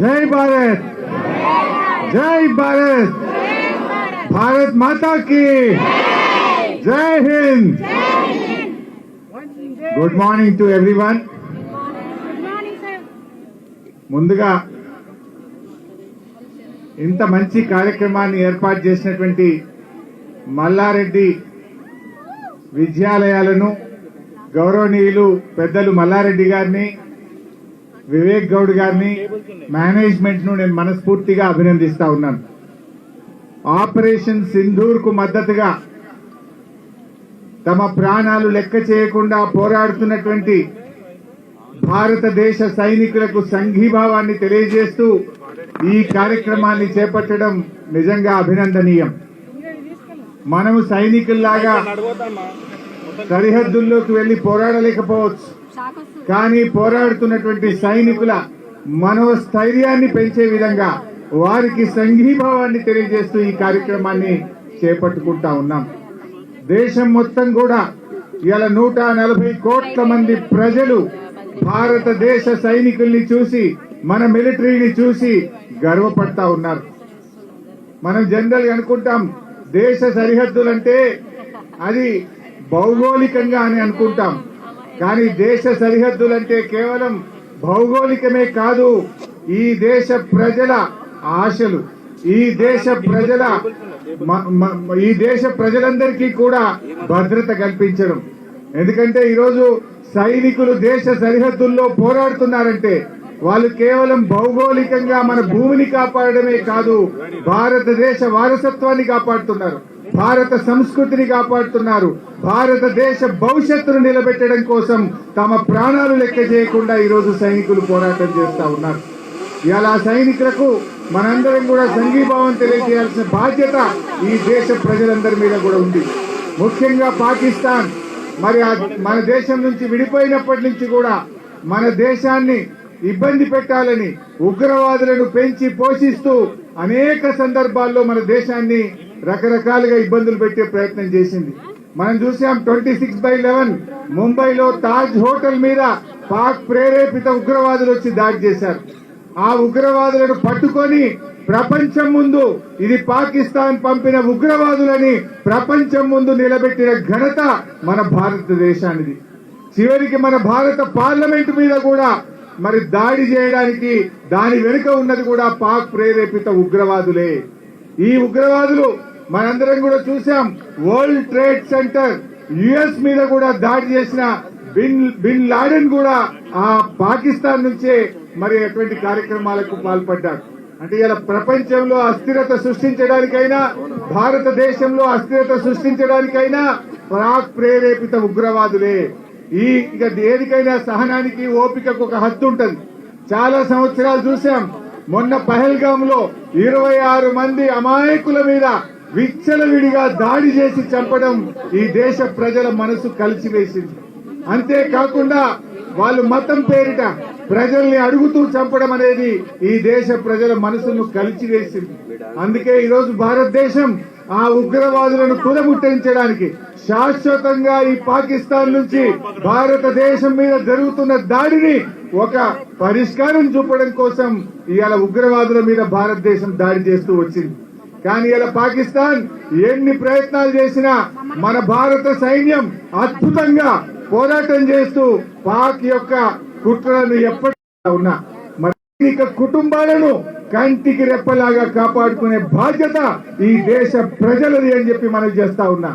జై భారత్! జై భారత్! భారత్ మాతా కి జై Hind! Good morning to everyone. ముందుగా ఇంత మంచి కార్యక్రమాన్ని ఏర్పాటు చేసినటువంటి మల్లారెడ్డి విద్యాలయాలను గౌరవనీయులు పెద్దలు మల్లారెడ్డి గారిని వివేక్ గౌడ్ గారిని మేనేజ్మెంట్ను నేను మనస్ఫూర్తిగా అభినందిస్తా ఉన్నాను. ఆపరేషన్ సింధూర్కు మద్దతుగా తమ ప్రాణాలు లెక్క చేయకుండా పోరాడుతున్నటువంటి భారతదేశ సైనికులకు సంఘీభావాన్ని తెలియజేస్తూ ఈ కార్యక్రమాన్ని చేపట్టడం నిజంగా అభినందనీయం. మనము సైనికుల్లాగా సరిహద్దుల్లోకి వెళ్ళి పోరాడలేకపోవచ్చు. కానీ పోరాడుతున్నటువంటి సైనికుల మనోస్థైర్యాన్ని పెంచే విధంగా వారికి సంఘీభావాన్ని తెలియజేస్తూ ఈ కార్యక్రమాన్ని చేపట్టుకుంటా ఉన్నాం. దేశం మొత్తం కూడా ఇలా నూట నలభై కోట్ల మంది ప్రజలు భారతదేశ సైనికుల్ని చూసి మన మిలిటరీని చూసి గర్వపడతా ఉన్నారు. మనం జనరల్ అనుకుంటాం దేశ సరిహద్దులంటే అది భౌగోళికంగా అని అనుకుంటాం. కానీ దేశ సరిహద్దులంటే కేవలం భౌగోళికమే కాదు ఈ దేశ ప్రజల ఆశలు ఈ దేశ ప్రజల మ- మ- ఈ దేశ ప్రజలందరికీ కూడా భద్రత కల్పించడం. ఎందుకంటే ఈరోజు సైనికులు దేశ సరిహద్దుల్లో పోరాడుతున్నారంటే వాళ్ళు కేవలం భౌగోళికంగా మన భూమిని కాపాడడమే కాదు భారతదేశ వారసత్వాన్ని కాపాడుతున్నారు. భారత సంస్కృతిని కాపాడుతున్నారు. భారతదేశ భవిష్యత్తును నిలబెట్టడం కోసం తమ ప్రాణాలు లెక్క చేయకుండా ఈరోజు సైనికులు పోరాటం చేస్తా ఉన్నారు. ఇలా సైనికులకు మనందరం కూడా సంఘీభావం తెలియజేయాల్సిన బాధ్యత ఈ దేశ ప్రజలందరి మీద కూడా ఉంది. ముఖ్యంగా పాకిస్తాన్ మరి మన దేశం నుంచి విడిపోయినప్పటి నుంచి కూడా మన దేశాన్ని ఇబ్బంది పెట్టాలని ఉగ్రవాదులను పెంచి పోషిస్తూ అనేక సందర్భాల్లో మన దేశాన్ని రకరకాలుగా ఇబ్బందులు పెట్టే ప్రయత్నం చేసింది. మనం చూసాం ట్వంటీ సిక్స్ బై లెవెన్. ముంబైలో తాజ్ హోటల్ మీద పాక్ ప్రేరేపిత ఉగ్రవాదులు వచ్చి దాడి చేశారు. ఆ ఉగ్రవాదులను పట్టుకొని ప్రపంచం ముందు ఇది పాకిస్తాన్ పంపిన ఉగ్రవాదులని ప్రపంచం ముందు నిలబెట్టిన ఘనత మన భారతదేశానిది. చివరికి మన భారత పార్లమెంట్ మీద కూడా మరి దాడి చేయడానికి దాని వెనుక ఉన్నది కూడా పాక్ ప్రేరేపిత ఉగ్రవాదులే. ఈ ఉగ్రవాదులు మనందరం కూడా చూసాం వరల్డ్ ట్రేడ్ సెంటర్ యుఎస్ మీద కూడా దాడి చేసిన బిన్ బిన్ లాడెన్ కూడా ఆ పాకిస్తాన్ నుంచే మరి అటువంటి కార్యక్రమాలకు పాల్పడ్డారు అంటే ఇలా ప్రపంచంలో అస్థిరత సృష్టించడానికైనా భారతదేశంలో అస్థిరత సృష్టించడానికైనా ప్రాక్ ప్రేరేపిత ఉగ్రవాదులే. ఈ ఇక దేనికైనా సహనానికి ఓపికకు ఒక హద్దు ఉంటుంది. చాలా సంవత్సరాలు చూసాం. మొన్న పహల్గామ్లో ఇరవై ఆరు మంది అమాయకుల మీద విచ్చలవిడిగా దాడి చేసి చంపడం ఈ దేశ ప్రజల మనసు కలిసివేసింది. అంతేకాకుండా వాళ్ళు మతం పేరిట ప్రజల్ని అడుగుతూ చంపడం అనేది ఈ దేశ ప్రజల మనసును కలిచివేసింది అందుకే ఈరోజు భారతదేశం ఆ ఉగ్రవాదులను కులముట్టించడానికి శాశ్వతంగా ఈ పాకిస్తాన్ నుంచి భారతదేశం మీద జరుగుతున్న దాడిని ఒక పరిష్కారం చూపడం కోసం ఇవాళ ఉగ్రవాదుల మీద భారతదేశం దాడి చేస్తూ వచ్చింది. కానీ ఇలా పాకిస్తాన్ ఎన్ని ప్రయత్నాలు చేసినా మన భారత సైన్యం అద్భుతంగా పోరాటం చేస్తూ పాక్ యొక్క కుట్రలను ఎప్పటి ఉన్నా మరి సైనిక కుటుంబాలను కంటికి రెప్పలాగా కాపాడుకునే బాధ్యత ఈ దేశ ప్రజలది అని చెప్పి మనం చేస్తా ఉన్నా.